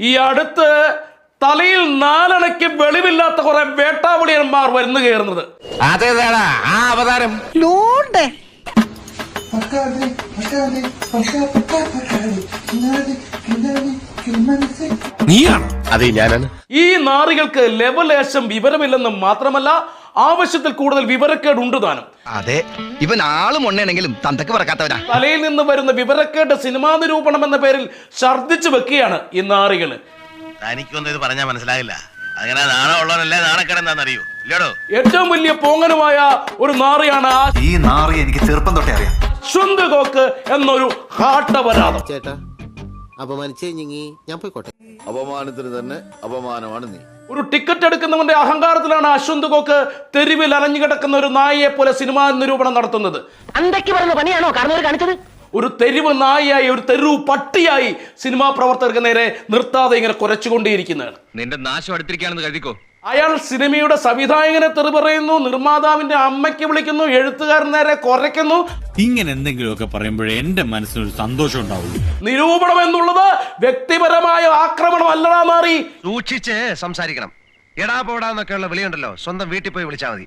ഈ അടുത്ത് തലയിൽ നാലണയ്ക്ക് വെളിവില്ലാത്ത കുറെ വേട്ടാവളിയന്മാർ വരുന്നു കയറുന്നത്. അതേതാടാ? ആ അവതാരം. നീയാണ്? അതെ ഞാനാണ്. ഈ നാറികൾക്ക് ലെവലേശം വിവരമില്ലെന്നും മാത്രമല്ല ആവശ്യത്തിൽ കൂടുതൽ വിവരക്കേട് ഉണ്ട് താനും. അതെ ഇവൻ ആളും ഉണ്ണയാണെങ്കിലും തന്തക്ക് പറക്കാത്തവനാ. തലയിൽ നിന്ന് വരുന്ന വിവരക്കേട് സിനിമാ നിരൂപണം എന്ന പേരിൽ ഛർദ്ദിച്ചു വെക്കുകയാണ് ഈ നാറികൾ തനിക്കൊന്നും ഇത് പറഞ്ഞാൽ മനസ്സിലാകില്ല അങ്ങനെ നാണം ഉള്ളവനല്ലേ നാണക്കടെന്താണെന്നറിയോ ഇല്ലടോ. ഏറ്റവും വലിയ പോങ്ങനുമായ ഒരു നാറിയാണ് ആ ഈ നാറി എനിക്ക് ചെറുപ്പം തൊട്ടേ അറിയാം. അശ്വന്ത് കോക്ക് എന്നൊരു ഹാട്ടപരാധം ചേട്ടാ അപമാനിച്ചേ ഞാൻ പോയിക്കോട്ടെ. അപമാനത്തിന് തന്നെ അപമാനമാണ് നീ. ഒരു ടിക്കറ്റ് എടുക്കുന്നവന്റെ അഹങ്കാരത്തിലാണ് അശ്വന്ത് കോക്ക് തെരുവിൽ അലഞ്ഞു കിടക്കുന്ന ഒരു നായയെ പോലെ സിനിമാ നിരൂപണം നടത്തുന്നത്. പണിയാണോ? കാരണവർ കാണിച്ചത്? ഒരു തെരുവ് നായയായി ഒരു തെരുവ് പട്ടിയായി സിനിമാ പ്രവർത്തകർക്ക് നേരെ നിർത്താതെ ഇങ്ങനെ കുറച്ചുകൊണ്ടേയിരിക്കുന്നതാണ് നിന്റെ നാശം അടുത്തിരിക്കുകയാണെന്ന് കരുതിക്കോ? അയാൾ സിനിമയുടെ സംവിധായകനെ തെറി പറയുന്നു നിർമ്മാതാവിന്റെ അമ്മയ്ക്ക് വിളിക്കുന്നു എഴുത്തുകാരൻ നേരെ കുറയ്ക്കുന്നു ഇങ്ങനെ എന്തെങ്കിലുമൊക്കെ പറയുമ്പോഴേ എന്റെ മനസ്സിനൊരു സന്തോഷം ഉണ്ടാവുള്ളൂ. നിരൂപണം എന്നുള്ളത് വ്യക്തിപരമായ ആക്രമണം അല്ലടാ മാറി. സൂക്ഷിച്ച് സംസാരിക്കണം. എടാ പോടാന്നൊക്കെയുള്ള വിളിയുണ്ടല്ലോ. സ്വന്തം വീട്ടിൽ പോയി വിളിച്ചാൽ മതി.